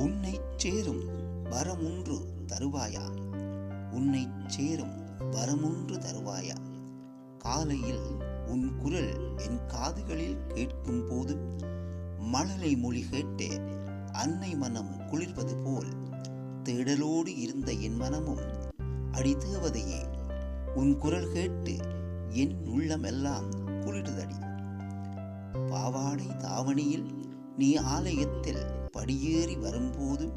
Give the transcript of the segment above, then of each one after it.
உன்னைச் சேரும் வரமுன்று தருவாயா? உன்னைச் சேரும் வரமுன்று தருவாயா? காலையில் உன் குரல் என் காதுகளில் கேட்கும் போது மழலை மொழி கேட்டு அன்னை மனம் குளிர்வது போல் தேடலோடு இருந்த என் மனமும் அடிதேவதையே உன் குரல் கேட்டு என் உள்ளமெல்லாம் குளிர்தடி பாவாடை தாவணியில் நீ ஆலயத்தில் படியேறி வரும்போது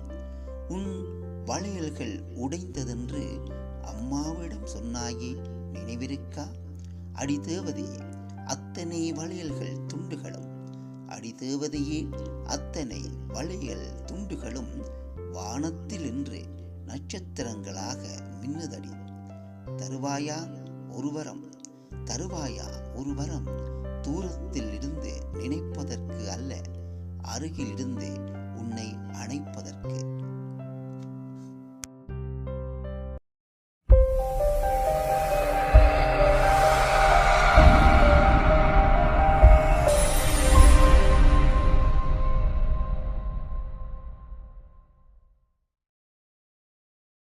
உன் வளையல்கள் உடைந்ததென்று அம்மாவிடம் சொன்னாயே நினைவிருக்கா? அடிதேவதையே அத்தனை வளையல்கள் துண்டுகளும். அடிதேவதையே அத்தனை வளையல் துண்டுகளும் வானத்தில் என்று நட்சத்திரங்களாக மின்னுதடி. தருவாயா ஒருவரம் தருவாயா ஒருவரம் தூரத்தில் இருந்து நினைப்பதற்கு அல்ல அருகிலிருந்து அணைப்பதற்கு